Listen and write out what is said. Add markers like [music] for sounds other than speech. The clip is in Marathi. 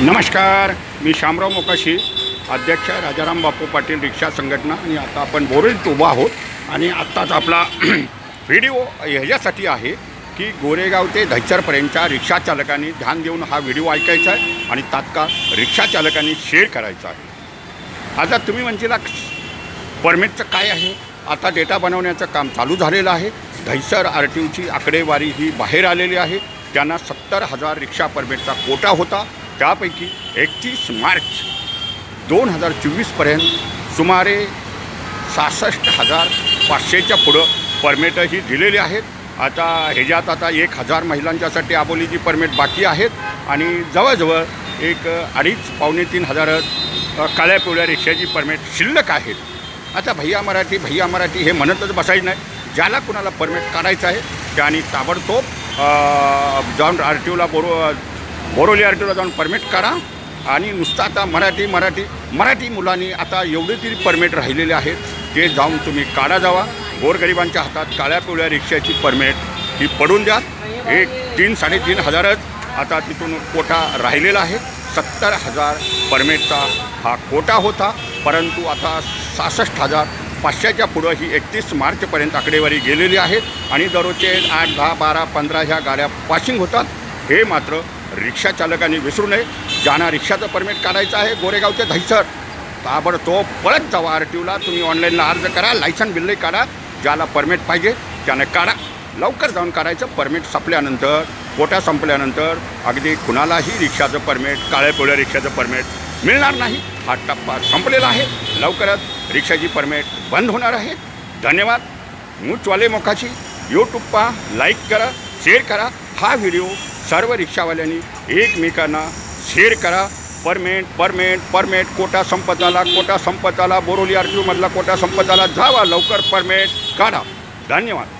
नमस्कार मी शामराव मोकाशी अध्यक्ष राजाराम बापू पाटील रिक्षा संघटना आणि आता आपण बोरेलीत उभा आहोत. आणि आत्ताच आपला [clears throat] व्हिडिओ ह्याच्यासाठी आहे की गोरेगाव ते धैचरपर्यंतच्या रिक्षा चालकांनी ध्यान देऊन हा व्हिडिओ ऐकायचा आहे आणि तात्काळ रिक्षा चालकांनी शेअर करायचा आहे. आता तुम्ही म्हणशीला परमिटचं काय आहे? आता डेटा बनवण्याचं काम चालू झालेलं आहे. धैसर आर टी ओची आकडेवारी ही बाहेर आलेली आहे. त्यांना सत्तर हजार रिक्षा परमिटचा कोटा होता. त्यापैकी एकतीस मार्च दोन हजार चोवीसपर्यंत सुमारे सहासष्ट हजार पाचशेच्या पुढं परमिटही दिलेली आहेत. आता ह्याच्यात आता एक हजार महिलांच्यासाठी आबोलीची परमिट बाकी आहेत आणि जवळजवळ एक अडीच पावणे तीन हजार काळ्या पिवळ्या रिक्षाची परमिट शिल्लक आहेत आता भैया मराठी भैया मराठी हे म्हणतच बसायचं नाही. ज्याला कुणाला परमिट काढायचं आहे त्याने ताबडतोब जाऊन आर टी ओला बोरो बोरोली आरटीला जाऊन परमिट काढा आणि नुसतं आता मराठी मराठी मराठी मुलांनी आता एवढे तरी परमिट राहिलेले आहेत ते जाऊन तुम्ही काढा जावा. गोरगरिबांच्या हातात काळ्या पिवळ्या रिक्षाची परमिट ही पडून द्या. एक तीन साडेतीन हजारच आता तिथून कोटा राहिलेला आहे. सत्तर हजार परमिटचा हा कोटा होता परंतु आता सहासष्ट हजार पाचशेच्या पुढं ही एकतीस मार्चपर्यंत आकडेवारी गेलेली आहे. आणि दररोजचे आठ दहा बारा पंधरा ह्या गाड्या पासिंग होतात. हे मात्र रिक्षा चालकांनी विसरू नये. ज्यांना रिक्षाचं परमिट काढायचं आहे. गोरेगावचे दहिसर ताबडतोब पळत जावा आर टी ओला तुम्ही ऑनलाईनला अर्ज करा. लायसन बिल्लही काढा. ज्याला परमिट पाहिजे त्याने काढा. लवकर जाऊन काढायचं. परमिट संपल्यानंतर कोटा संपल्यानंतर? अगदी कुणालाही रिक्षाचं परमिट काळ्या पिवळ्या रिक्षाचं परमिट मिळणार नाही. हा टप्पा संपलेला आहे. लवकरच रिक्षाची परमिट बंद होणार आहे. धन्यवाद. मूचवाले मोखाची यूट्यूब पहा. लाईक करा. शेअर करा. हा व्हिडिओ सर्व रिक्षावाल्यांनी एकमेकांना शेअर करा. Payment payment payment. कोटा संपत आला कोटा संपत आला बोरोली आर टी कोटा संपत आला जावा. लवकर परमेंट काढा. धन्यवाद.